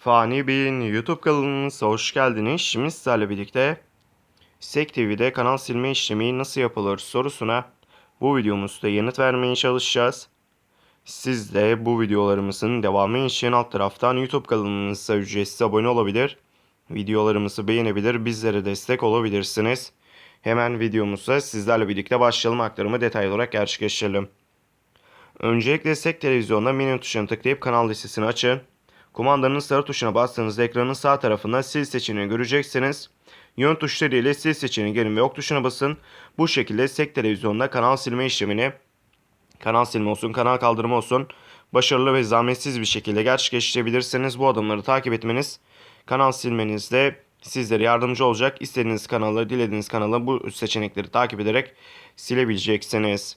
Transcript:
Fani Bey'in YouTube kanalımıza hoş geldiniz. Şimdi sizlerle birlikte SEK TV'de kanal silme işlemi nasıl yapılır sorusuna bu videomuzda yanıt vermeye çalışacağız. Siz de bu videolarımızın devamı için alt taraftan YouTube kanalımıza ücretsiz abone olabilir. Videolarımızı beğenebilir, bizlere destek olabilirsiniz. Hemen videomuza sizlerle birlikte başlayalım aktarımı detaylı olarak gerçekleştirelim. Öncelikle SEK televizyonda menü tuşuna tıklayıp kanal listesini açın. Kumandanın sarı tuşuna bastığınızda ekranın sağ tarafında sil seçeneğini göreceksiniz. Yön tuşları sil seçeneğini gelin ve ok tuşuna basın. Bu şekilde SEK televizyonda kanal silme işlemini kanal silme olsun, kanal kaldırma olsun başarılı ve zahmetsiz bir şekilde gerçekleştirebilirsiniz. Bu adımları takip etmeniz kanal silmenizde sizlere yardımcı olacak. İstediğiniz kanalı, dilediğiniz kanalı bu seçenekleri takip ederek silebileceksiniz.